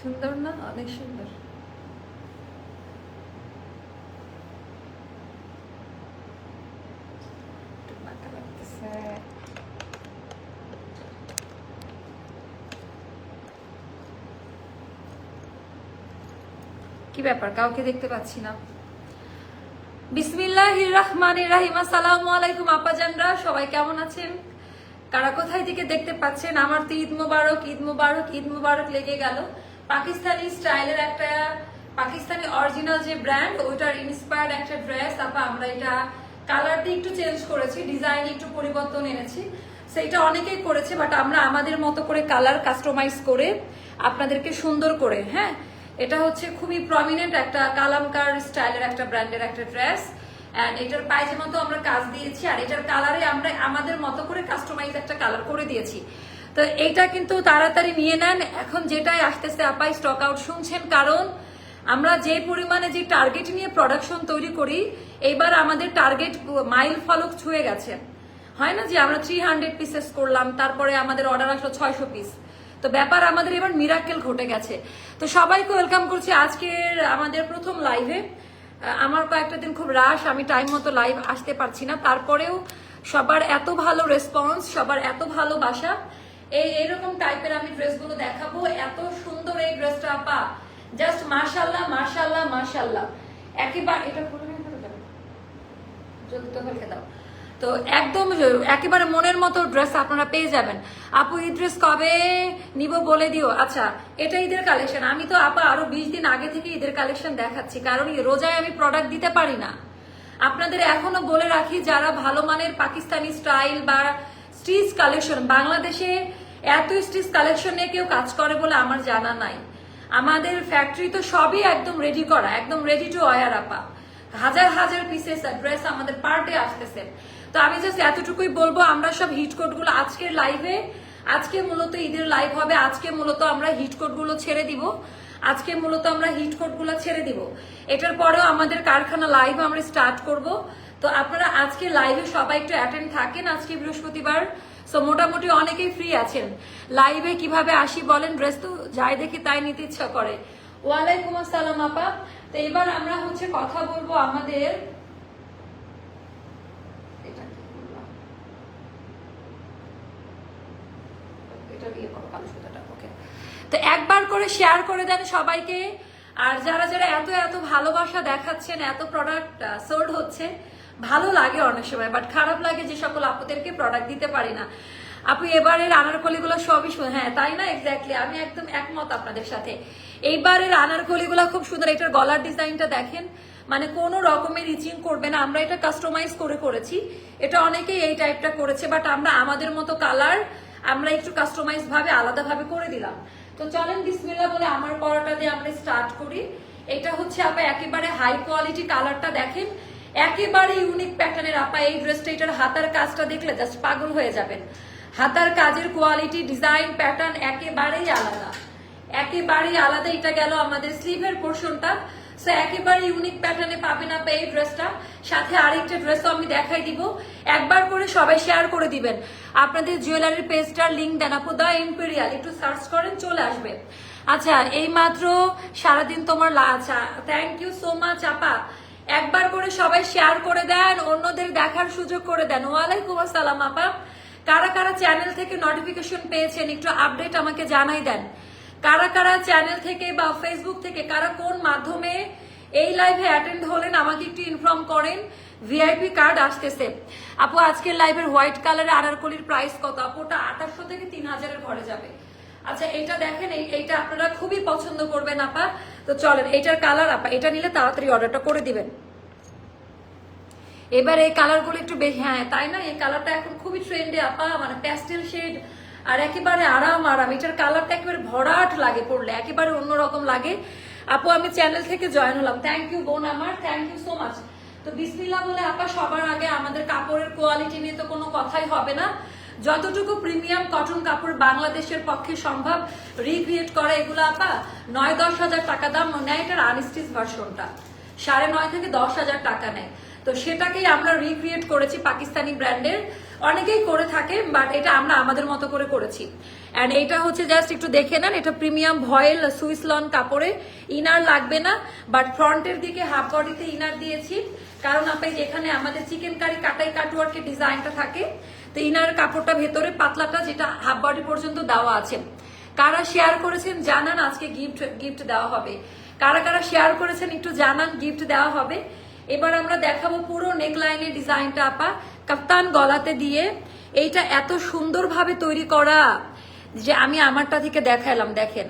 সুন্দর না অনেক সুন্দর। কি ব্যাপার কাউকে দেখতে পাচ্ছি না বিসমিল্লাহির রহমানির রাহিম আসসালামু আলাইকুম আপাজানরা সবাই কেমন আছেন কারা কোথায় থেকে দেখতে পাচ্ছেন আমার তো ঈদ মুবারক ঈদ মুবারক ঈদ মুবারক লেগে গেল পাকিস্তানি স্টাইলের একটা পাকিস্তানি অরিজিনাল যে ব্র্যান্ড ওইটার ইন্সপায়ার্ড একটা ড্রেস তারপর আমরা এটা কালারটা একটু চেঞ্জ করেছি ডিজাইন একটু পরিবর্তন এনেছি। সেইটা অনেকেই করেছে বাট আমরা আমাদের মতো করে কালার কাস্টমাইজ করে আপনাদেরকে সুন্দর করে হ্যাঁ? এটা হচ্ছে খুবই প্রমিনেন্ট একটা কালামকার স্টাইলের একটা ব্র্যান্ডের একটা ড্রেস অ্যান্ড এটার পায়জামা তো আমরা কাজ দিয়েছি, আর এটার কালারে আমরা আমাদের মতো করে কাস্টমাইজ একটা কালার করে দিয়েছি। তো এইটা কিন্তু তাড়াতাড়ি নিয়ে নেন। এখন যেটাই আসতেছে আপাই স্টক আউট শুনছেন কারণ আমরা যে পরিমাণে যে টার্গেট নিয়ে প্রোডাকশন তৈরি করি এইবার আমাদের টার্গেট মাইল ফলক ছুঁয়ে গেছে। হয় না যে আমরা থ্রি হান্ড্রেড পিসেস করলাম, তারপরে আমাদের অর্ডার আসলো ছয়শো পিস তো ব্যাপার আমাদের এবার মিরাক্কেল ঘটে গেছে। তো সবাইকে ওয়েলকাম করছি আজকের আমাদের প্রথম লাইভে আমার কয়েকটা দিন খুব রাশ আমি টাইম মতো লাইভ আসতে পারছি না। তারপরেও সবার এত ভালো রেসপন্স সবার এত ভালোবাসা এই এরকম টাইপের আমি ড্রেসগুলো দেখাবো। এত সুন্দর এই ড্রেসটা আপা। জাস্ট মাশাল্লাহ মাশাল্লাহ মাশাল্লাহ একেবারে এটা খুলে। যদি তো দাও। তো একদম একেবারে মনের মতো ড্রেস আপনারা পেয়ে যাবেন। আপু, এই ড্রেস কবে নিব বলে দিও। আচ্ছা এটা ঈদের কালেকশন আমি তো, আপা, আরও বিশ দিন আগে থেকে ঈদের কালেকশন দেখাচ্ছি। কারণ রোজায় আমি প্রোডাক্ট দিতে পারি না। আপনাদের এখনও বলে রাখি, যারা ভালো মানের পাকিস্তানি স্টাইল বা স্টিচ কালেকশন। বাংলাদেশে এত স্টিচ কালেকশন নিয়ে কেউ কাজ করে বলে আমার জানা নাই। আমাদের ফ্যাক্টরি তো সবই একদম রেডি করা, একদম রেডি টু অয়ার আপা। হাজার হাজার পিসেস ড্রেস আমাদের পার ডে আসতেছে। তো আমি জাস্ট এতটুকুই বলব, আমরা সব হিট কোডগুলো আজকের লাইভে আজকে মূলত ঈদের লাইভ হবে, আজকে মূলত আমরা হিট কোডগুলো ছেড়ে দিব। আজকে মূলত আমরা হিট কোডগুলো ছেড়ে দিব। এটার পরেও আমাদের কারখানা লাইভ আমরা স্টার্ট করব। তো আপনারা আজকে লাইভে সবাই একটু অ্যাটেন্ড থাকেন আজকে বৃহস্পতিবার। সো মোটামুটি অনেকেই ফ্রি আছেন। লাইভে কীভাবে আসি বলেন ড্রেস তো যাই দেখি তাই নিতে ইচ্ছা করে। ওয়ালাইকুম আসসালাম, আপা। তো এবার আমরা হচ্ছে কথা বলব আমাদের. তো একবার করে শেয়ার করে দেন সবাইকে। আর যারা যারা এত এত ভালোবাসা দেখাচ্ছেন, এত প্রোডাক্ট সোল্ড হচ্ছে ভালো লাগে অনেক সময় বাট খারাপ লাগে যে সকল আপুদেরকে প্রোডাক্ট দিতে পারি না। আপু, এবারের আনারকলিগুলো সবই সুন্দর হ্যাঁ তাই না? এক্স্যাক্টলি আমি একদম একমত আপনাদের সাথে। এইবারের আনারকলিগুলো খুব সুন্দর। এটার গলার ডিজাইনটা দেখেন। মানে কোনো রকমের ইচিং করবে না। আমরা এটা কাস্টমাইজ করে করেছি। এটা অনেকেই এই টাইপটা করেছে বাট আমরা আমাদের মতো কালার আমরা একটু কাস্টমাইজ ভাবে আলাদাভাবে করে দিলাম। তো চলেন বিসমিল্লা বলে আমার পরাটা দিয়ে আমরা স্টার্ট করি। এটা হচ্ছে আপা একেবারে হাই কোয়ালিটি কালারটা দেখেন। একেবারে ইউনিক প্যাটার্নের আপা এই ড্রেসটা এটার হাতার কাজটা দেখলে জাস্ট পাগল হয়ে যাবেন। হাতার কাজের কোয়ালিটি ডিজাইন প্যাটার্ন একেবারেই আলাদা। একেবারেই আলাদা, এটা গেল আমাদের স্লিভের পোর্শনটা একেবারে ইউনিক প্যাটার্নে পাবেন আপনি এই ড্রেসটা সাথে আরেকটা ড্রেসও আমি দেখাই দিব। একবার করে সবাই শেয়ার করে দিবেন। আপনাদের জুয়েলারির পেজটার লিঙ্ক দেন আপু, দা ইম্পেরিয়াল একটু সার্চ করেন, চলে আসবে। আচ্ছা এই মাত্র সারাদিন তোমার আচ্ছা থ্যাংক ইউ সো মাচ আপা। একবার করে সবাই শেয়ার করে দেন, অন্যদের দেখার সুযোগ করে দেন। ওয়ালাইকুম আসসালাম, আপা। কারা কারা চ্যানেল থেকে নোটিফিকেশন পেয়েছেন, একটু আপডেট আমাকে জানাই দেন। কারা কারা চ্যানেল থেকে বা ফেসবুক থেকে, কারা কোন মাধ্যমে এই লাইভে অ্যাটেন্ড হলেন, আমাকে একটু ইনফর্ম করেন। ভিআইপি কার্ড আসতেছে। আপু, আজকের লাইভের হোয়াইট কালারের আনারকলির প্রাইস কত? আপু ওটা আঠাশশো থেকে তিন হাজারের ঘরে যাবে। আচ্ছা এইটা দেখেন এইটা আপনারা খুবই পছন্দ করবেন, আপা। তো চলেন, এইটার কালার আপা, এটা নিলে তাড়াতাড়ি অর্ডারটা করে দিবেন। এবার এই কালারগুলো একটু বেশি হ্যাঁ তাই না? এই কালারটা এখন খুবই ট্রেন্ডে আপা মানে প্যাস্টেল শেড আর একেবারে আরাম আরাম। এটার কালারটা একেবারে ভরাট লাগে পড়লে একেবারে অন্যরকম লাগে। আপু, আমি চ্যানেল থেকে জয়েন হলাম। থ্যাংক ইউ বোন আমার থ্যাংক ইউ সো মাচ তো বিসমিল্লা বলে, আপা, সবার আগে আমাদের কাপড়ের কোয়ালিটি নিয়ে তো কোনো কথাই হবে না। যতটুকু প্রিমিয়াম কটন কাপড় বাংলাদেশের পক্ষে সম্ভব, রিক্রিয়েট করা এগুলো আপা নয়, দশ হাজার টাকা দাম নেয় এটার আনস্টিচ ভার্সনটা সাড়ে নয় থেকে দশ হাজার টাকা নেয়। তো সেটাকেই আমরা রিক্রিয়েট করেছি পাকিস্তানি ব্র্যান্ডের। অনেকেই করে থাকে বাট এটা আমরা আমাদের মতো করে করেছি। অ্যান্ড এটা হচ্ছে জাস্ট একটু দেখে নেন, এটা প্রিমিয়াম ভয়েল সুইস লন কাপড়ে। ইনার লাগবে না বাট ফ্রন্টের দিকে হাফ বডিতে ইনার দিয়েছি। কারণ আপনি যেখানে আমাদের চিকেন কারি কাটাই কাটওয়ার্কের ডিজাইনটা থাকে তো ইনার কাপড়টা ভেতরে পাতলাটা যেটা হাফ বডি পর্যন্ত দেওয়া আছে। কারা শেয়ার করেছেন জানান, আজকে গিফট গিফট দেওয়া হবে। কারা কারা শেয়ার করেছেন একটু জানান গিফট দেওয়া হবে। এবার আমরা দেখাবো পুরো নেক লাইনের ডিজাইনটা আপা। কাপ্তান গলাতে দিয়ে এইটা এত সুন্দরভাবে তৈরি করা যে আমি আমারটা থেকে দেখালাম, দেখেন।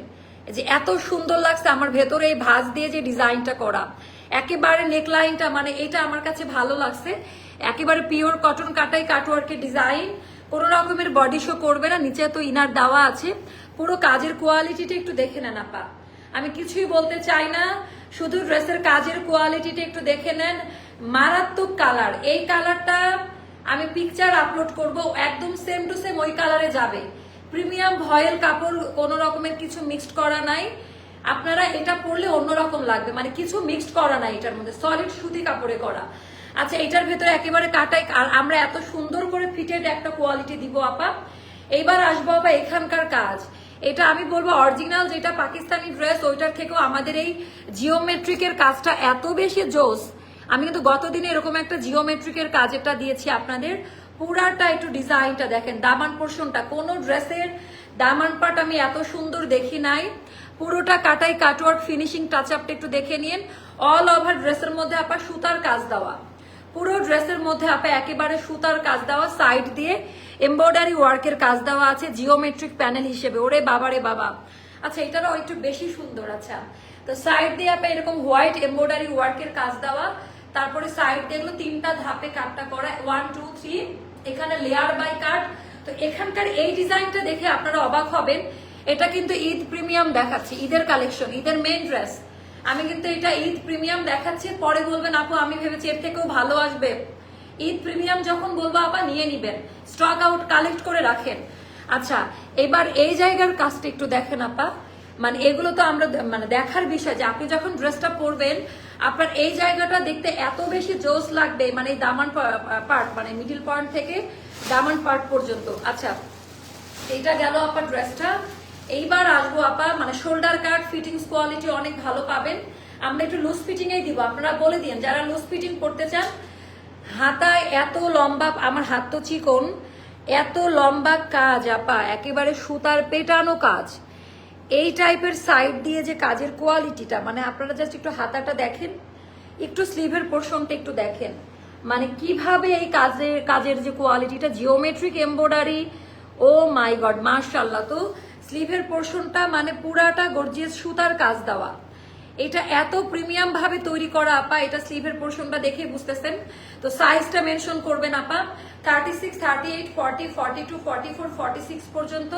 যে এত সুন্দর লাগছে, আমার ভেতরে এই ভাঁজ দিয়ে যে ডিজাইনটা করা। একেবারে নেক লাইনটা মানে এটা আমার কাছে ভালো লাগছে। একেবারে পিওর কটন কাটাই কাটওয়ার্কের ডিজাইন কোনো রকমের বডি শো করবে না, নিচে তো ইনার দেওয়া আছে। পুরো কাজের কোয়ালিটিটা একটু দেখে নেন আপা। আমি কিছুই বলতে চাই না, শুধু ড্রেসের কাজের কোয়ালিটিটা একটু দেখে নেন। মারাত্মক কালার এই কালারটা আমি পিকচার আপলোড করব, একদম সেম টু সেম ওই কালারে যাবে। প্রিমিয়াম ভয়েল কাপড় কোনো রকমের কিছু মিক্সড করা নাই। আপনারা এটা পরলে অন্যরকম লাগবে। মানে কিছু মিক্সড করা না এটার মধ্যে। সলিড সুতি কাপড়ে করা। আচ্ছা এটার ভেতরে একেবারে কাটাই। আর আমরা এত সুন্দর করে ফিটেড একটা কোয়ালিটি দিব, আপা। এইবার আসব, আপা, এখানকার কাজ। এটা আমি বলব অরিজিনাল যেটা পাকিস্তানি ড্রেস ওইটার থেকেও আমাদের এই জিওমেট্রিকের কাজটা এত বেশি জোস। আমি কিন্তু গতদিনে এরকম একটা জিওমেট্রিকের কাজেরটা দিয়েছি আপনাদের। পুরাটা একটু ডিজাইনটা দেখেন, দামান পোর্শনটা কোনো ড্রেসের দামান পাট আমি এত সুন্দর দেখি নাই। পুরোটা কাটাই কাটওয়ার্ক ফিনিশিং টাচ আপটা একটু দেখে নিন। অল ওভার ড্রেসের মধ্যে আপা সুতার কাজ দেওয়া। পুরো ড্রেসের মধ্যে আপা একেবারে সুতার কাজ দেওয়া সাইড দিয়ে এমব্রয়ডারি ওয়ার্কের কাজ দেওয়া আছে জিওমেট্রিক প্যানেল হিসেবে। ওরে বাবারে বাবা। আচ্ছা এটারও একটু বেশি সুন্দর আচ্ছা। তো সাইড দিয়ে আপা এরকম হোয়াইট এমব্রয়ডারি ওয়ার্কের কাজ দেওয়া। তারপরে সাইড দিয়ে তিনটা ধাপে কাটটা করা। ওয়ান টু থ্রি এখানে লেয়ার বাই কাট তো এখানকার এই ডিজাইনটা দেখে আপনারা অবাক হবেন। এটা কিন্তু ঈদ প্রিমিয়াম দেখাচ্ছি, ঈদের কালেকশন ঈদের মেন ড্রেস আমি কিন্তু এটা ঈদ প্রিমিয়াম দেখাচ্ছি, পরে বলবেন, আপু, আমি ভেবেছি এর থেকেও ভালো আসবে। ঈদ প্রিমিয়াম যখন বলব, আপা, নিয়ে নিবেন স্টক আউট কালেক্ট করে রাখেন। আচ্ছা এবার এই জায়গার কাজটা একটু দেখেন, আপা। মানে এগুলো তো আমরা মানে দেখার বিষয় যে আপনি যখন ড্রেসটা পরবেন, আপনার এই জায়গাটা দেখতে এত বেশি জোস লাগবে মানে দামান পার্ট মানে মিডিল পয়েন্ট থেকে দামান পার্ট পর্যন্ত। আচ্ছা এইটা গেল আপনার ড্রেসটা এইবার আসব আপা মানে শোল্ডার কাট ফিটিংস কোয়ালিটি অনেক ভালো পাবেন। আমরা একটু লুজ ফিটিং এই দিব, আপনারা বলে দিন যারা লুজ ফিটিং করতে চান, হাতায় এত লম্বা, আমার হাত তো চিকন, এত লম্বা কাজ আপা, একেবারে সুতার পেটানো কাজ। এই টাইপের সাইড দিয়ে যে কাজের কোয়ালিটিটা মানে আপনারা জাস্ট একটু হাতাটা দেখেন, একটু স্লিভের পোর্শনটা একটু দেখেন। মানে কীভাবে এই কাজের কাজের যে কোয়ালিটিটা geometric embroidery oh my god মার্শাল্লাহ তো স্লিভের পোর্শনটা মানে পুরাটা গর্জিয়াস সুতার কাজ দেওয়া। এটা এত প্রিমিয়াম ভাবে তৈরি করা আপা, এটা স্লিভের পোর্শনটা দেখে বুঝতেছেন। তো সাইজটা মেনশন করবেন আপা thirty six thirty eight forty forty two forty four forty six পর্যন্ত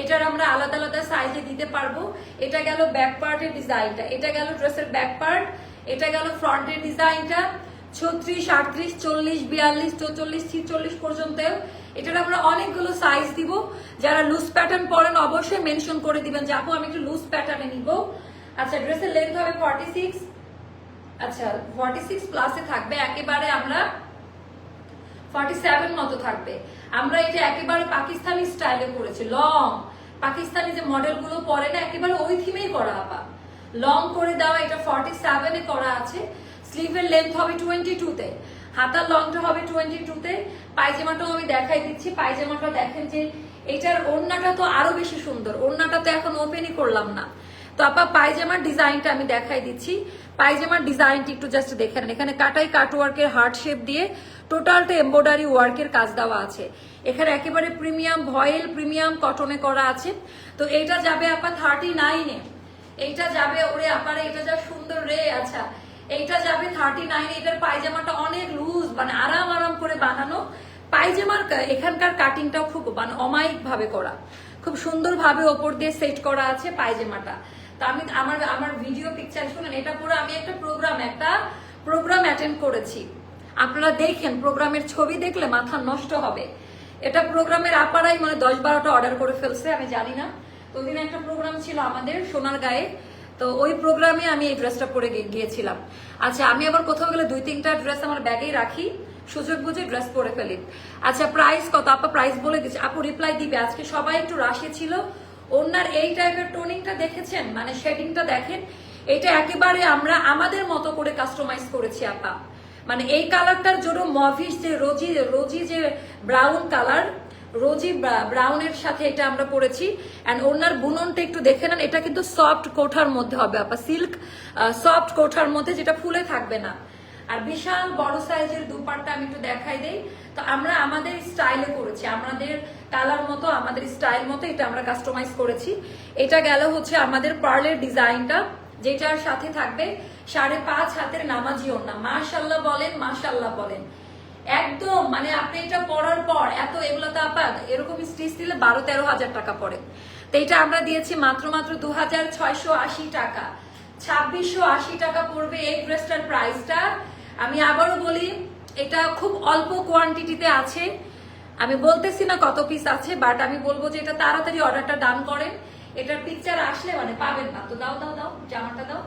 এটার আমরা আলাদা আলাদা সাইজে দিতে পারব। এটা গেল ব্যাক পার্টের ডিজাইনটা এটা গেল ড্রেসের ব্যাক পার্ট এটা গেল ফ্রন্টের ডিজাইনটা ছত্রিশ, আটত্রিশ, চল্লিশ, বিয়াল্লিশ, চৌচল্লিশ, ছিচল্লিশ পর্যন্ত এটার আমরা অনেকগুলো সাইজ দিব। যারা লুজ প্যাটার্ন পরেন অবশ্যই মেনশন করে দিবেন যে আপু, আমি একটু লুজ প্যাটার্নে নিব। আচ্ছা ড্রেসের লেন্থ হবে ফর্টি সিক্স আচ্ছা ফর্টি সিক্স প্লাসে থাকবে একেবারে আমরা ফর্টি সেভেন মতো থাকবে। আমরা এটা একেবারে পাকিস্তানি স্টাইলে করেছি লং পাকিস্তানি যে মডেলগুলো পরে না, একেবারে ওই থিমেই করা, আপা। লং করে দেওয়া, এটা ফর্টি সেভেনে করা আছে। স্লিভের লেন্থ হবে টোয়েন্টি টুতে হাতার লংটা হবে টোয়েন্টি টুতে পায়জামাটাও আমি দেখাই দিচ্ছি, পায়জামাটা দেখেন যে এটার ওড়নাটা তো আরও বেশি সুন্দর। ওড়নাটা তো এখন ওপেনই করলাম না। তো আপা, পায়জামার ডিজাইনটা আমি দেখাই দিচ্ছি। পায়জামার ডিজাইনটি একটু জাস্ট দেখে নেন। এখানে কাটাই কাট ওয়ার্কের হার্ট শেপ দিয়ে টোটালটা এমব্রয়ডারি ওয়ার্কের কাজ দেওয়া আছে। এখানে একেবারে প্রিমিয়াম ভয়েল প্রিমিয়াম কটনে করা আছে। তো এইটা যাবে আপা থার্টি নাইনে এইটা যাবে ওরে, আপারে, এটা যা সুন্দর রে আচ্ছা। এইটা যাবে থার্টি নাইন এটার পায়জামাটা অনেক লুজ মানে আরাম আরাম করে বানানো। পায়জামার এখানকার কাটিংটাও খুব মানে অমায়িক ভাবে করা। খুব সুন্দর ভাবে ওপর দিয়ে সেট করা আছে পায়জামাটা। তো আমি আমার আমার ভিডিও পিকচার শুনেন, এটা পুরো আমি একটা প্রোগ্রাম একটা প্রোগ্রাম অ্যাটেন্ড করেছি। আপনারা দেখেন প্রোগ্রামের ছবি দেখলে মাথা নষ্ট হবে। এটা প্রোগ্রামের আপারাই মানে দশ বারোটা অর্ডার করে ফেলছে, আমি জানি না। তো ওদিন একটা প্রোগ্রাম ছিল আমাদের সোনার গায়ে তো ওই প্রোগ্রামে আমি এই ড্রেসটা পরে গিয়েছিলাম। আচ্ছা আমি আবার কোথাও গেলে দুই তিনটা ড্রেস আমার ব্যাগেই রাখি, সুযোগ বুঝে ড্রেস পরে ফেলি। আচ্ছা প্রাইস কত? আপা প্রাইস বলে দিচ্ছি। আপু রিপ্লাই দিবে। আজকে সবাই একটু রাশি ছিল। ওনার এই টাইপের টোনিংটা দেখেছেন? মানে শেডিংটা দেখেন। এটা একেবারে আমরা আমাদের মতো করে কাস্টমাইজ করেছি, আপা। মানে এই কালারটার জন্য মভিস যে রোজি রোজি যে ব্রাউন কালার রোজি ব্রাউনের সাথে এটা আমরা পরেছি অ্যান্ড ওনার বুননটা একটু দেখে নেন। এটা কিন্তু সফট কোঠার মধ্যে হবে, আপা। সিল্ক সফট কোঠার মধ্যে যেটা ফুলে থাকবে না। আর বিশাল বড় সাইজের দুপাট্টা আমি একটু দেখাই দেই। তো আমরা আমাদের স্টাইলে করেছি। আমাদের কালার মতো, আমাদের স্টাইল মতো এটা আমরা কাস্টমাইজ করেছি। এটা গেল হচ্ছে আমাদের পার্লের ডিজাইনটা যেটার সাথে থাকবে সাড়ে পাঁচ হাতের নামাজি ওন্না মাশাল্লাহ বলেন মাশাল্লাহ বলেন। একদম মানে আপনি এটা পড়ার পর এত এগুলো তো আপাত এরকম স্টিচ দিলে বারো তেরো হাজার টাকা পড়ে। তো এটা আমরা দিয়েছি মাত্র মাত্র দু হাজার ছয়শো আশি টাকা। ছাব্বিশশো আশি টাকা পড়বে এই ড্রেসটার প্রাইসটা আমি আবারও বলি, এটা খুব অল্প কোয়ান্টিটিতে আছে। আমি বলতেছি না কত পিস আছে বাট আমি বলব যে এটা তাড়াতাড়ি অর্ডারটা ডান করেন। এটার পিকচার আসলে মানে পাবেন না। তো দাও দাও দাও, জামাটা দাও।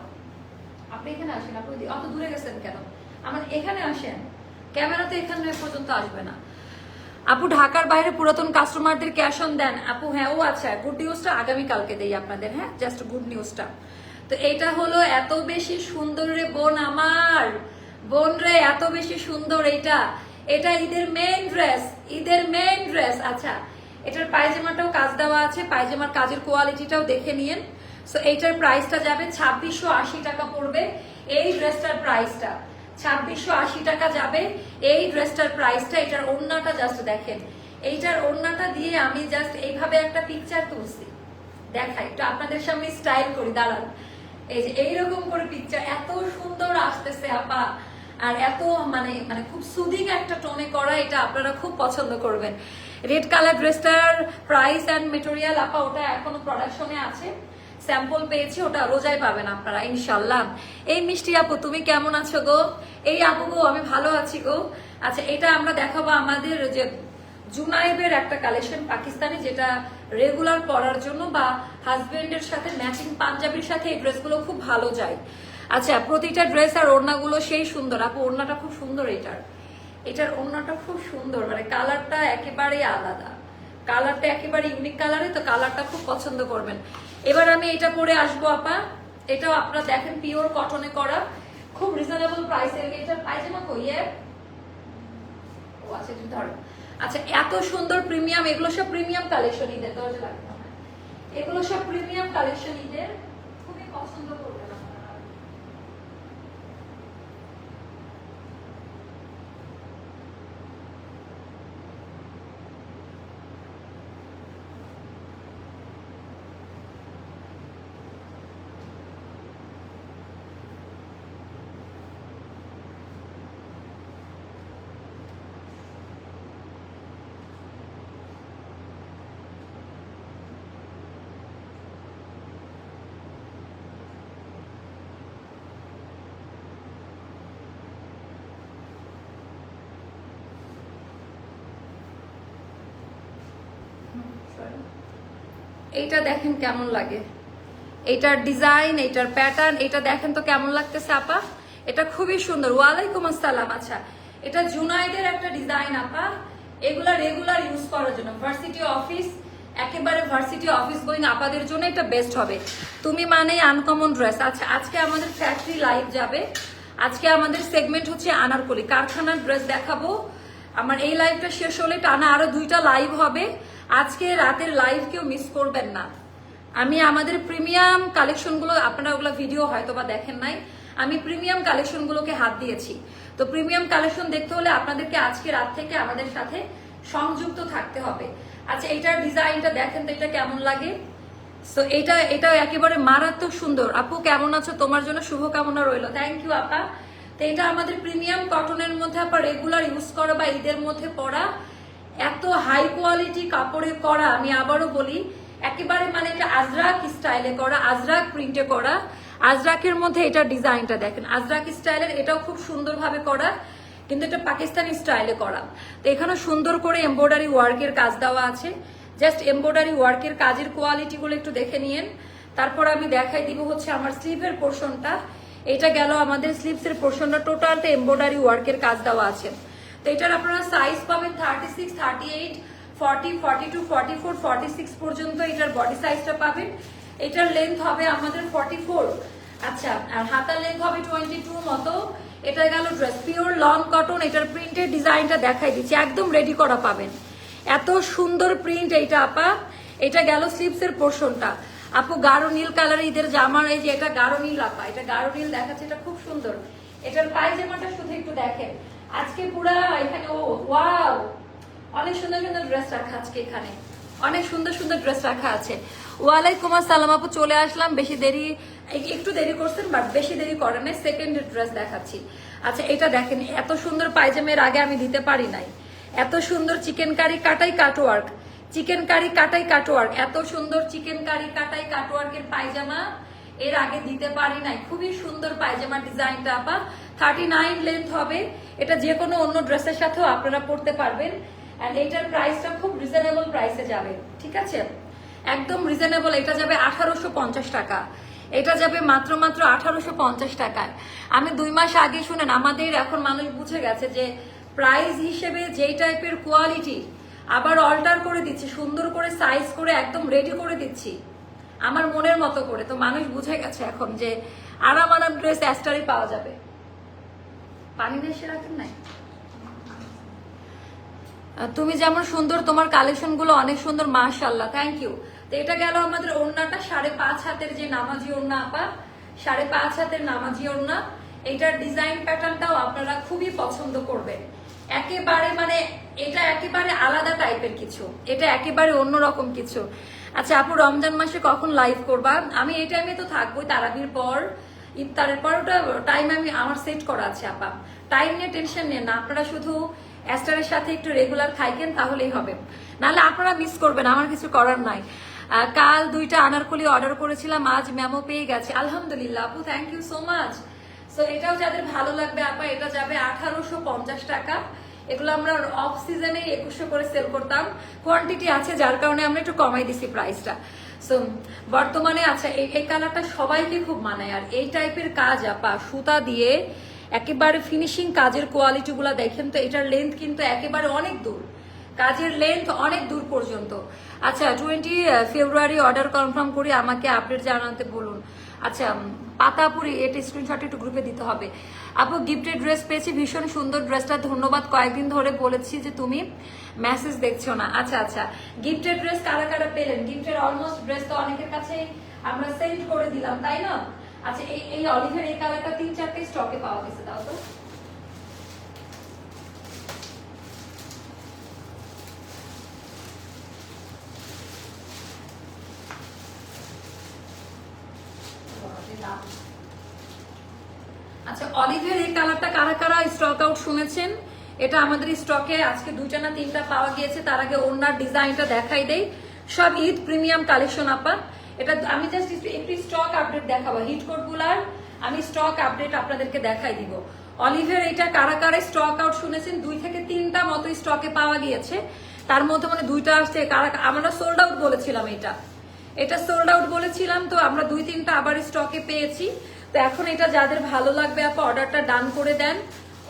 আপনি এখানে আসেন, আপনি অত দূরে গেছেন কেন? আমার এখানে আসেন। ক্যামেরা তো এখানে পর্যন্ত আসবে না। আপু, ঢাকার বাইরে পুরাতন কাস্টমারদের ক্যাশ অন দেন। আপু হ্যাঁ ও আচ্ছা গুড নিউজটা আগামী কালকে দেই আপনাদের হ্যাঁ? জাস্ট গুড নিউজটা তো এটা হলো এত বেশি সুন্দর রে বোন আমার। বোন রে, এত বেশি সুন্দর এটা এটা ঈদের মেইন ড্রেস ঈদের মেইন ড্রেস আচ্ছা এটার পায়জামাটাও কাজ দেওয়া আছে, পায়জামার কাজের কোয়ালিটিটাও দেখে নিয়েন। সো এইটার প্রাইসটা যাবে ছাব্বিশশো টাকা পড়বে। এই ড্রেসটার প্রাইসটা ছাব্বিশশো আশি টাকা যাবে। এই ড্রেসটার প্রাইসটা এটার ওড়নাটা জাস্ট দেখেন। এইটার ওড়নাটা দিয়ে আমি জাস্ট এইভাবে একটা পিকচার তুলছি। দেখাই একটু আপনাদের সামনে স্টাইল করি, দাঁড়ান। এই যে এইরকম করে পিকচার এত সুন্দর আসতেছে, আপা। আর এত মানে মানে খুব সুদিং একটা টোনে করা, এটা আপনারা খুব পছন্দ করবেন। রেড কালার ড্রেসটার প্রাইস অ্যান্ড মেটেরিয়াল আপা, ওটা এখনও প্রোডাকশনে আছে। স্যাম্পল পেয়েছি, ওটা রোজায় পাবেন আপনারা ইনশাল্লাহ এই মিষ্টি আপু, তুমি কেমন আছো গো? এই আপু গো, আমি ভালো আছি গো। আচ্ছা এটা আমরা দেখাবো আমাদের যে জুনাইবের একটা কালেকশন পাকিস্তানি, যেটা রেগুলার পরার জন্য বা হাজবেন্ডের সাথে ম্যাচিং পাঞ্জাবির সাথে এই ড্রেসগুলো খুব ভালো যায়। আচ্ছা প্রতিটা ড্রেস আর ওড়নাগুলো সেই সুন্দর। আপু, ওড়নাটা খুব সুন্দর এটার। এটার ওড়নাটা খুব সুন্দর মানে কালারটা একেবারেই আলাদা। কালারটা একেবারে ইউনিক কালারে তো কালারটা খুব পছন্দ করবেন। এবার আমি এটা পরে আসব, আপা। এটাও আপনারা দেখেন পিওর কটনে করা। খুব রিজনেবল প্রাইসের এটা পায়জামা কই ও আছে একটু ধরো। আচ্ছা এত সুন্দর প্রিমিয়াম এগুলো সব প্রিমিয়াম কালেকশন ঈদের দরজা লাগবে। এগুলো সব প্রিমিয়াম কালেকশন ঈদের খুবই পছন্দ করবেন আপনারা এইটা দেখেন কেমন লাগে। এইটার ডিজাইন এইটার প্যাটার্ন এটা দেখেন তো কেমন লাগতেছে আপা? এটা খুবই সুন্দর। ওয়ালাইকুম আসসালাম। আচ্ছা এটা জুনাইদের একটা ডিজাইন আপা। এগুলা রেগুলার ইউজ করার জন্য। ভার্সিটি অফিস একেবারে ভার্সিটি অফিস গোয়িং আপাদের জন্য এটা বেস্ট হবে। তুমি মানেই আনকমন ড্রেস আচ্ছা আজকে আমাদের ফ্যাক্টরি লাইভ যাবে। আজকে আমাদের সেগমেন্ট হচ্ছে আনারকলি। কারখানার ড্রেস দেখাবো। আমার এই লাইভটা শেষ হলে টানা আরও দুইটা লাইভ হবে। আজকে রাতের লাইভ কেউ মিস করবেন না। আমি আমাদের প্রিমিয়াম কালেকশনগুলো আপনারা ওগুলো ভিডিও হয়তো বা দেখেন নাই। আমি প্রিমিয়াম কালেকশনগুলোকে হাত দিয়েছি। তো প্রিমিয়াম কালেকশন দেখতে হলে আপনাদেরকে আজকে রাত থেকে আমাদের সাথে সংযুক্ত থাকতে হবে। আচ্ছা এটার ডিজাইনটা দেখেন তো এটা কেমন লাগে? সো এটা এটা একেবারে মারাত্মক সুন্দর। আপু, কেমন আছো? তোমার জন্য শুভকামনা রইল। থ্যাংক ইউ আপা। তো এটা আমাদের প্রিমিয়াম কটনের মধ্যে আপা রেগুলার ইউজ করা বা ঈদের মধ্যে পরা এত হাই কোয়ালিটি কাপড়ে করা, আমি আবারও বলি, একেবারে মানে এটা আজরাক স্টাইলে করা, আজরাক প্রিন্টে করা। আজরাকের মধ্যে এটা ডিজাইনটা দেখেন, আজরাক স্টাইলের এটাও খুব সুন্দরভাবে করা, কিন্তু এটা পাকিস্তানি স্টাইলে করা। তো এখানে সুন্দর করে এমব্রয়ডারি ওয়ার্কের কাজ দেওয়া আছে। জাস্ট এমব্রয়ডারি ওয়ার্কের কাজের কোয়ালিটিগুলো একটু দেখে নিয়েন। তারপর আমি দেখাই দিব হচ্ছে আমার স্লিভের পোর্শনটা এটা গেল আমাদের স্লিভসের পোর্শনটা টোটালটা এমব্রয়ডারি ওয়ার্কের কাজ দেওয়া আছে। তো এটার আপনারা সাইজ পাবেন thirty six thirty eight forty forty two forty four forty six পর্যন্ত এটার বডি সাইজটা পাবেন। এটার লেন্থ হবে আমাদের ফর্টি ফোর আচ্ছা আর হাতার লেন্থ হবে টোয়েন্টি টু মতো। এটা গেল ড্রেস পিওর লং কটন এটার প্রিন্টের ডিজাইনটা দেখাই দিচ্ছি। একদম রেডি করা পাবেন। এত সুন্দর প্রিন্ট এইটা, আপা। এটা গেল স্লিপসের পোর্শনটা আপু, গাঢ় নীল কালার ঈদের জামার এই যে, এটা গাঢ় নীল, আপা। এটা গাঢ় নীল দেখাচ্ছে, এটা খুব সুন্দর। এটার পায়জামাটা শুধু একটু দেখেন। আজকে পুরা এখানে, ও, ওয়াও! অনেক সুন্দর সুন্দর ড্রেস রাখা আজকে এখানে। অনেক সুন্দর সুন্দর ড্রেস রাখা আছে। ওয়ালাইকুম আসসালাম আপু, চলে আসলাম। বেশি দেরি একটু দেরি করছেন বাট বেশি দেরি করেন নাই সেকেন্ড ড্রেস দেখাচ্ছি। আচ্ছা এটা দেখেন, এত সুন্দর পায়জামের আগে আমি দিতে পারি নাই। এত সুন্দর চিকেন কারি কাটাই কাটওয়ার্ক চিকেন কারি কাটাই কাটওয়ার্ক এত সুন্দর চিকেন কারি কাটাই কাটওয়ার্কের পায়জামা এর আগে দিতে পারি নাই। খুবই সুন্দর পায়জামা ডিজাইনটা আপা। থার্টি নাইন লেন্থ হবে। এটা যে কোনো অন্য ড্রেসের সাথেও আপনারা পড়তে পারবেন। অ্যান্ড এটার প্রাইসটা খুব রিজনেবল প্রাইসে যাবে। ঠিক আছে? একদম রিজনেবল এটা যাবে আঠারোশো পঞ্চাশ টাকা। এটা যাবে মাত্র মাত্র আঠারোশো পঞ্চাশ টাকায়। আমি দুই মাস আগে, শুনেন, আমাদের এখন মানুষ বুঝে গেছে যে প্রাইস হিসেবে যেই টাইপের কোয়ালিটি আবার অল্টার করে দিচ্ছি, সুন্দর করে সাইজ করে একদম রেডি করে দিচ্ছি। আমার মনের মতো করে। তো মানুষ বুঝে গেছে এখন যে আরাম আরাম ড্রেস অ্যাস্টারই পাওয়া যাবে। পানি নাই? তুমি যেমন সুন্দর, তোমার কালেকশনগুলো অনেক সুন্দর মাশাল্লাহ থ্যাংক ইউ তো এটা গেল আমাদের ওড়নাটা, সাড়ে পাঁচ হাতের যে নামাজি ওড়না, আপা, সাড়ে পাঁচ হাতের নামাজি ওড়না। এটার ডিজাইন প্যাটার্নটাও আপনারা খুবই পছন্দ করবেন। একেবারে মানে এটা একেবারে আলাদা টাইপের কিছু। এটা একেবারে অন্যরকম কিছু। আচ্ছা আপু, রমজান মাসে কখন লাইভ করবা? আমি এই টাইমে তো থাকবোই, তারাবির পর। ইফতারের পর ওটা টাইম আমি, আমার সেট করা আছে, আপা। টাইম নিয়ে টেনশন নেন না। আপনারা শুধু অ্যাস্টারের সাথে একটু রেগুলার খাইকেন তাহলেই হবে। নাহলে আপনারা মিস করবেন, আমার কিছু করার নাই। কাল দুইটা আনারকলি অর্ডার করেছিলাম, আজ ম্যামও পেয়ে গেছে। আলহামদুলিল্লাহ, আপু thank you so much so এটাও যাদের ভালো লাগবে, আপা, এটা যাবে আঠারোশো পঞ্চাশ টাকা। এগুলো আমরা অফ সিজনে একুশশো করে সেল করতাম। কোয়ান্টিটি আছে, যার কারণে আমরা একটু কমাই দিছি প্রাইসটা সো বর্তমানে আচ্ছা এই কালারটা সবাইকে খুব মানায়। আর এই টাইপের কাজ আপা, সুতা দিয়ে একেবারে ফিনিশিং কাজের কোয়ালিটি গুলা দেখেন তো, এটার লেন্থ কিন্তু একেবারে অনেক দূর। কাজের লেন্থ অনেক দূর পর্যন্ত। আচ্ছা টোয়েন্টি ফেব্রুয়ারি অর্ডার কনফার্ম করে, আমাকে আপডেট জানাতে বলুন। আচ্ছা পাতাপুরি এটা স্ক্রিনশট একটু গ্রুপে দিতে হবে। আপু গিফটের ড্রেস পেয়েছি, ভীষণ সুন্দর ড্রেসটা ধন্যবাদ। কয়েকদিন ধরে বলেছি যে তুমি মেসেজ দেখছ না। আচ্ছা আচ্ছা। গিফটের ড্রেস কারা কারা পেলেন? গিফটের অলমোস্ট ড্রেস তো অনেকের কাছে আমরা সেন্ড করে দিলাম, তাই না? আচ্ছা এই এই অলিভের এই কালারটা তিন চারটে স্টকে পাওয়া গেছে, তাও তো আচ্ছা অলিভের এই কালারটা কারা কারা স্টক আউট শুনেছেন? এটা আমাদের স্টকে আজকে দুইটা না তিনটা পাওয়া গিয়েছে, তার আগে ওনার ডিজাইনটা দেখাই দেই। সব ঈদ প্রিমিয়াম কালেকশন আপা। এটা আমি জাস্ট একটু স্টক আপডেট দেখাবো। হিট কোডগুলার আমি স্টক আপডেট আপনাদেরকে দেখাই দিব। অলিভের এটা কারা কারা স্টক আউট শুনেছেন? দুই থেকে তিনটা মতো স্টকে পাওয়া গিয়েছে। তার মধ্যে মানে দুইটা আসছে। কারা আমরা সোল্ড আউট বলেছিলাম এটা। এটা সোল্ড আউট বলেছিলাম, তো আমরা দুই তিনটা আবার স্টকে পেয়েছি। তো এখন এটা যাদের ভালো লাগবে আপনি অর্ডারটা ডান করে দেন।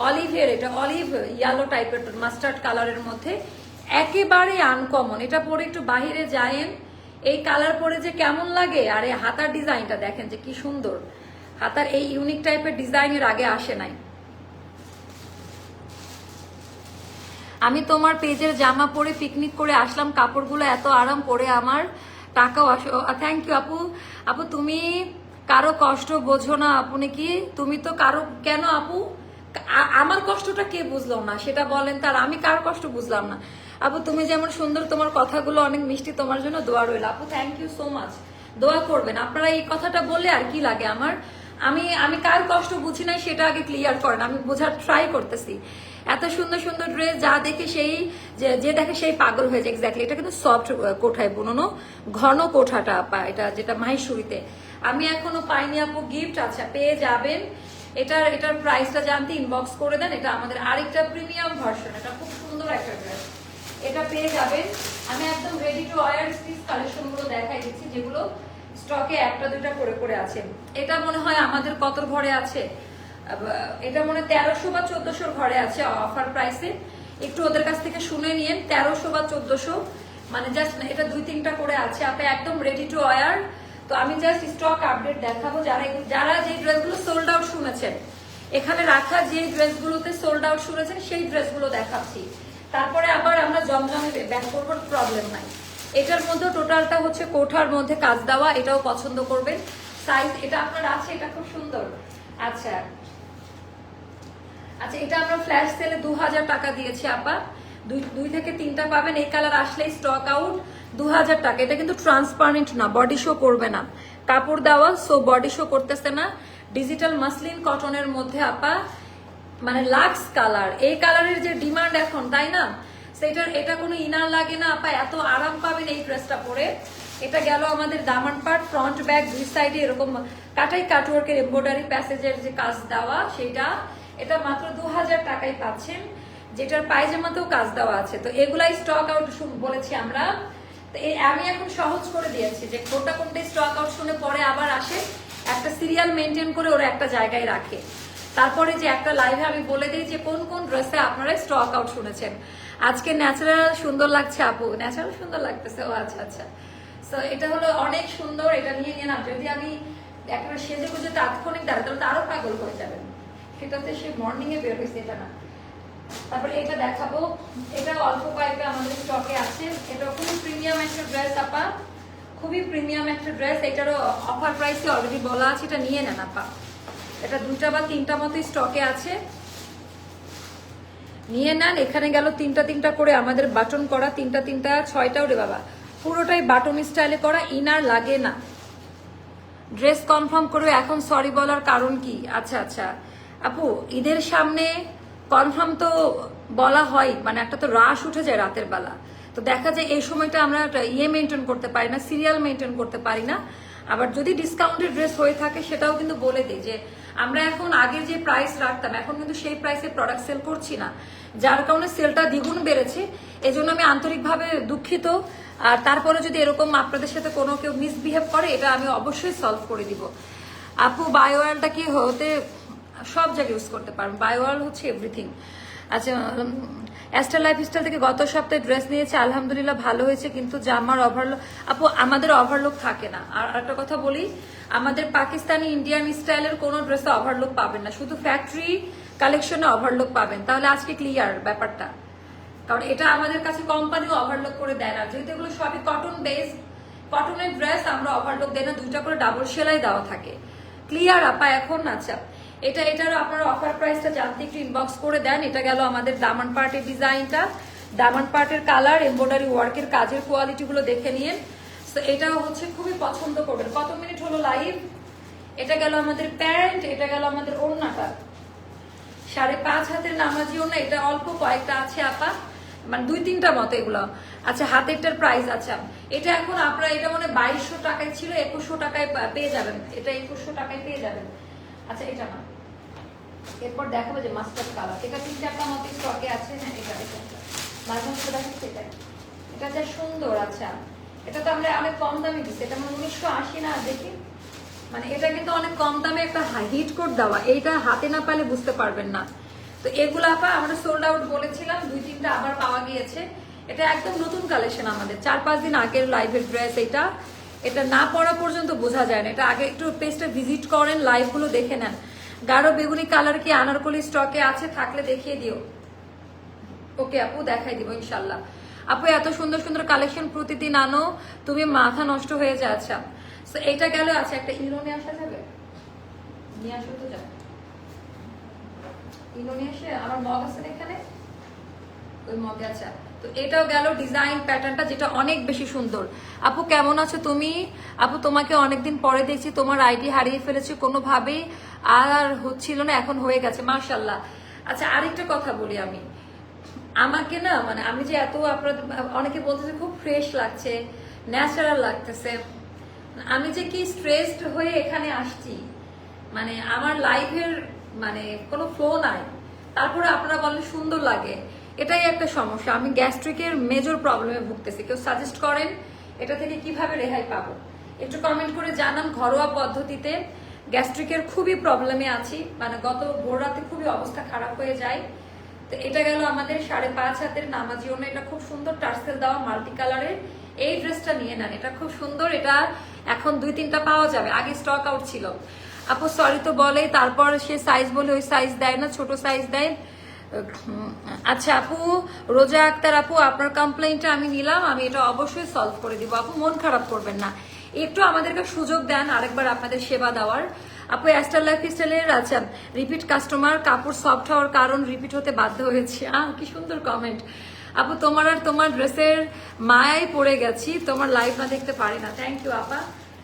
অলিভের, এটা অলিভ ইয়েলো টাইপের মাস্টার্ড কালারের মধ্যে। একেবারে আনকমন এটা পরে একটু বাহিরে যায়েন। এই কালার পরে যে কেমন লাগে, আর এই হাতার ডিজাইনটা দেখেন যে কি সুন্দর। হাতার এই ইউনিক টাইপের ডিজাইনের আগে আসে নাই। আমি তোমার পেজের জামা পরে পিকনিক করে আসলাম, কাপড়গুলো এত আরাম পরে আমার। টাকাও আসো। থ্যাংক ইউ আপু। আপু, তুমি কারও কষ্ট বোঝো না আপনি কি? তুমি তো কারও, কেন আপু? আমার কষ্টটা কে বুঝলো না? সেটা বলেন তার। আমি কার কষ্ট বুঝলাম না? আপু, তুমি যেমন সুন্দর তোমার কথাগুলো অনেক মিষ্টি, তোমার জন্য দোয়া রইল। আপু থ্যাংক ইউ সো মাচ দোয়া করবেন। আপনারা এই কথাটা বলে আর কি লাগে আমার? আমি আমি কার কষ্ট বুঝি নাই সেটা আগে ক্লিয়ার করেন। আমি বোঝার ট্রাই করতেছি। এত সুন্দর সুন্দর ড্রেস যা দেখে সেই, যে দেখে সেই পাগল হয়েছে। এক্স্যাক্টলি এটা কিন্তু সফট কোঠায় বুননো। ঘন কোঠাটা এটা যেটা মাহেশ্বরীতে। আমি এখনও পাইনি আপু গিফট আচ্ছা পেয়ে যাবেন। এটার এটার প্রাইসটা জানতে ইনবক্স করে দেন, এটা আমাদের আরেকটা প্রিমিয়াম ভার্সন এটা খুব সুন্দর একটা ড্রেস এটা পেয়ে যাবেন। আমি একদম রেডি টু ওয়ার স্টিচ কালেকশনগুলো দেখাই দিচ্ছি, যেগুলো স্টকে একটা দুটা করে করে আছে। এটা মনে হয় আমাদের কত ঘরে আছে? এটা মনে তেরোশো বা চোদ্দশোর ঘরে আছে অফার প্রাইসে একটু ওদের কাছ থেকে শুনে নিয়ে তেরোশো বা চোদ্দশো। মানে জাস্ট এটা দুই, তিনটা করে আছে। আপনি একদম রেডি টু ওয়ার তো আমি জাস্ট স্টক আপডেট দেখাবো। যারা যারা যে ড্রেসগুলো সোল্ড আউট শুনেছেন, এখানে রাখা যে ড্রেসগুলোতে সোল্ড আউট শুনেছেন, সেই ড্রেসগুলো দেখাচ্ছি। তারপরে আবার আমরা জমজমে ব্যাক করব প্রবলেম নাই। এটার মধ্যে টোটালটা হচ্ছে কোঠার মধ্যে কাজ দেওয়া, এটাও পছন্দ করবেন। সাইজ এটা আপনার আছে, এটা খুব সুন্দর। আচ্ছা। আচ্ছা এটা আমরা ফ্ল্যাশ সেলে দু হাজার টাকা দিয়েছি, আপা। দুই দুই থেকে তিনটা পাবেন। এই কালার আসলেই স্টক আউট দু হাজার টাকা। এটা কিন্তু ট্রান্সপারেন্ট না বডি শো করবে না। কাপড় দেওয়া সো বডি শো করতেছে না। ডিজিটাল মাসলিন কটনের মধ্যে আপা মানে লাক্স কালার এই কালারের যে ডিমান্ড এখন, তাই না? সেটার, এটা কোনো ইনার লাগে না। আপা, এত আরাম পাবেন এই ড্রেসটা পরে। এটা গেল আমাদের দামান পার্ট ফ্রন্ট ব্যাক দুই সাইডে এরকম কাটাই কাটওয়ার্কের এমব্রয়ডারি প্যাসেজের যে কাজ দেওয়া, সেটা। এটা মাত্র দু হাজার টাকায় পাচ্ছেন। যেটার পায়জামাতেও কাজ দেওয়া আছে। তো এগুলাই স্টক আউট বলেছি আমরা। তো আমি এখন সহজ করে দিয়েছি যে কোনটা কোনটা স্টক আউট শুনে পরে আবার আসে। একটা সিরিয়াল মেনটেন করে ওরা একটা জায়গায় রাখে। তারপরে যে একটা লাইভে আমি বলে দিই যে কোন কোন ড্রেসে আপনারা স্টক আউট শুনেছেন। আজকে ন্যাচারাল সুন্দর লাগছে আপু। ন্যাচারাল সুন্দর লাগতেছে। ও আচ্ছা আচ্ছা। সো এটা হলো অনেক সুন্দর। এটা নিয়ে নিয়ে না যদি আমি একেবারে সেজে গুজে তাৎক্ষণিক দাঁড়াই, তাহলে তো আরও পাগল হয়ে যাবেন। সেটাতে সে মর্নিং এ বের হয়েছে, এটা না। তারপরে এটা দেখাবো। এটা অল্প কয়েকটা আমাদের স্টকে আছে। এটা খুবই প্রিমিয়াম একটা ড্রেস আপা। খুবই প্রিমিয়াম একটা ড্রেস এটারও অফার প্রাইসে অলরেডি বলা আছে। এটা নিয়ে নেন, আপা। এটা দুইটা বা তিনটা মতো স্টকে আছে। নিয়ে নেন। এখানে গেল তিনটা তিনটা করে আমাদের বাটন করা। তিনটা তিনটা, ছয়টাও রে বাবা। পুরোটাই বাটন স্টাইলে করা। ইনার লাগে না। ড্রেস কনফার্ম করে এখন সরি বলার কারণ কি? আচ্ছা আচ্ছা। আপু, ঈদের সামনে কনফার্ম তো বলা হয় মানে একটা তো রাশ উঠে যায় রাতের বেলা। তো দেখা যায় এই সময়টা আমরা ইয়ে মেনটেন করতে পারি না সিরিয়াল মেনটেন করতে পারি না। আবার যদি ডিসকাউন্টেড ড্রেস হয়ে থাকে, সেটাও কিন্তু বলে দিই যে, আমরা এখন আগে যে প্রাইস রাখতাম, এখন কিন্তু সেই প্রাইসে প্রোডাক্ট সেল করছি না। যার কারণে সেলটা দ্বিগুণ বেড়েছে। এজন্য আমি আন্তরিকভাবে দুঃখিত। আর তারপরে যদি এরকম আপনাদের সাথে কোনো কেউ মিসবিহেভ করে, এটা আমি অবশ্যই সলভ করে দিব। আপু বায়ো অয়েলটা কি হতে সব জায়গায় ইউজ করতে পারবেন বায়ো অয়েল হচ্ছে এভরিথিং আচ্ছা অ্যাস্টার লাইফস্টাইল থেকে গত সপ্তাহে ড্রেস নিয়েছে, আলহামদুলিল্লাহ ভালো হয়েছে, কিন্তু জামার ওভারলোক আপু, আমাদের ওভারলোক থাকে না। আর একটা কথা বলি, আমাদের পাকিস্তানি ইন্ডিয়ান স্টাইলের কোনো ড্রেসে ওভারলোক পাবেন না। শুধু ফ্যাক্টরি কালেকশনে ওভারলোক পাবেন। তাহলে আজকে ক্লিয়ার ব্যাপারটা। কারণ এটা আমাদের কাছে কোম্পানিও ওভারলোক করে দেয় না। যেহেতু এগুলো সবই কটন বেস কটনের ড্রেস আমরা ওভারলোক দেয় না, দুইটা করে ডাবল সেলাই দেওয়া থাকে। ক্লিয়ার আপা, এখন আচ্ছা। এটা এটারও আপনারা অফার প্রাইসটা জানতে একটু ইনবক্স করে দেন। এটা গেল আমাদের দামান পার্টের ডিজাইনটা দামান পার্টের কালার এমব্রয়ডারি ওয়ার্কের কাজের কোয়ালিটি গুলো দেখে নিন। তো এটাও হচ্ছে খুবই পছন্দ করবেন। কত মিনিট হলো লাইভ এটা গেল আমাদের প্যারেন্ট এটা গেল আমাদের ওড়নাটা। সাড়ে পাঁচ হাতের নামাজিও না এটা অল্প কয়েকটা আছে আপা। মানে দুই তিনটা মতো এগুলো। আচ্ছা হাতেরটার প্রাইস আছে। এটা এখন আপনারা, এটা মানে বাইশশো টাকায় ছিল, একুশশো টাকায় পেয়ে যাবেন। এটা একুশশো টাকায় পেয়ে যাবেন। আচ্ছা এটা না। এরপর দেখাবো যে মাস্টার কালার এটা তিন চারটা মতো স্টকে আছে? হ্যাঁ এটা এটা। মাঝে মধ্যে দেখাচ্ছি এটা এটা যা সুন্দর আচ্ছা। এটা তো আমরা অনেক কম দামে দিচ্ছি। এটা মানে উনিশশো আশি না, দেখি। মানে এটা কিন্তু অনেক কম দামে একটা হিট কোড দেওয়া। এইটা হাতে না পালে বুঝতে পারবেন না। তো এগুলো আপা, আমরা সোল্ড আউট বলেছিলাম। দুই, তিনটা আবার পাওয়া গিয়েছে। এটা একদম নতুন কালেকশন আমাদের। চার, পাঁচ দিন আগের লাইভের ড্রেস এটা এটা না পড়া পর্যন্ত বোঝা যায় না। এটা আগে একটু পেজটা ভিজিট করেন লাইভগুলো দেখে নেন। গাঢ় বেগুনি কালার কি আনারকলি স্টকে আছে? থাকলে দেখিয়ে দিও। ওকে আপু, দেখাই দিব ইনশাল্লাহ। আপু, এত সুন্দর সুন্দর কালেকশন প্রতিদিন আনো। তুমি মাথা নষ্ট হয়ে যায়। আচ্ছা। তো এইটা গেল আছে, একটা ইনো নিয়ে আসা যাবে? নিয়ে আসো তো যাবে ইনো নিয়ে আসে আমার মগ আছে এখানে? ওই মগে আচ্ছা এটাও গেল ডিজাইন প্যাটার্নটা যেটা অনেক বেশি সুন্দর। আপু, কেমন আছো তুমি? আপু, তোমাকে অনেকদিন পরে দেখছি, তোমার আইডি হারিয়ে ফেলেছি কোনোভাবেই। আর হচ্ছিল না, এখন হয়ে গেছে মার্শাল্লাহ আচ্ছা আরেকটা কথা বলি আমি। আমাকে না মানে আমি যে এত আপনার, অনেকে বলতেছে খুব ফ্রেশ লাগছে ন্যাচারাল লাগতেছে। আমি যে কি স্ট্রেসড হয়ে এখানে আসছি মানে আমার লাইফের মানে কোনো ফ্লো নাই। তারপরে আপনারা বলেন সুন্দর লাগে। এটাই একটা সমস্যা। আমি গ্যাস্ট্রিকের মেজর প্রবলেমে ভুগতেছি। কেউ সাজেস্ট করেন এটা থেকে কীভাবে রেহাই পাবো? একটু কমেন্ট করে জানান ঘরোয়া পদ্ধতিতে। গ্যাস্ট্রিকের খুবই প্রবলেমে আছি। মানে গত ভোর রাতে খুবই অবস্থা খারাপ হয়ে যায়। তো এটা গেল আমাদের সাড়ে পাঁচ হাতের নামাজি ওনা এটা খুব সুন্দর টার্সেল দেওয়া মাল্টি কালারের। এই ড্রেসটা নিয়ে নেন। এটা খুব সুন্দর। এটা এখন দুই তিনটা পাওয়া যাবে। আগে স্টক আউট ছিল। আপু সরি তো বলে তারপর সে সাইজ বলে ওই সাইজ দেয় না, ছোট সাইজ দেয়। আচ্ছা আপু, রোজা আক্তার আপু, আপনার কমপ্লেইনটা আমি নিলাম, আমি এটা অবশ্যই সলভ করে দিব। আপু, মন খারাপ করবেন না। একটু আমাদেরকে সুযোগ দেন, আরেকবার আপনাদের সেবা দেওয়ার। আপু অ্যাস্টার লাইফ স্টাইলের আছেন রিপিট কাস্টমার কাপড় সফট হওয়ার কারণ রিপিট হতে বাধ্য হয়েছে। আহ, কি সুন্দর কমেন্ট আপু, তোমার আর তোমার ড্রেসের মায়ায় পড়ে গেছি, তোমার লাইফ না দেখতে পারি না। থ্যাংক ইউ আপা।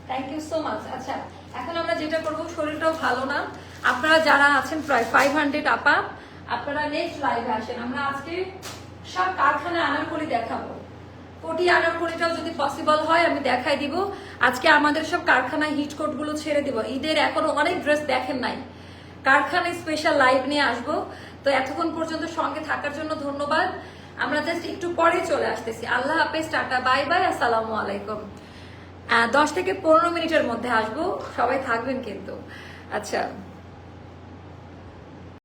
থ্যাংক ইউ সো মাচ আচ্ছা এখন আমরা যেটা করব, শরীরটাও ভালো না। আপনারা যারা আছেন, প্রায় ফাইভ হান্ড্রেড আপা। আপনারা নেক্সট লাইভে আসেন। আমরা আজকে সব কারখানা আনারকলি দেখাবো। কোটি আনারকলিটাও যদি পসিবল হয়, আমি দেখাই দিব। আজকে আমাদের সব কারখানায় হিট কোটগুলো ছেড়ে দিব। ঈদের এখনও অনেক ড্রেস দেখেন নাই। কারখানায় স্পেশাল লাইভ নিয়ে আসব। তো এতক্ষণ পর্যন্ত সঙ্গে থাকার জন্য ধন্যবাদ। আমরা জাস্ট একটু পরে চলে আসতেছি। আল্লাহ হাফেজ, টাটা বাই বাই আসসালামু আলাইকুম। দশ থেকে পনেরো মিনিটের মধ্যে আসব। সবাই থাকবেন কিন্তু। আচ্ছা।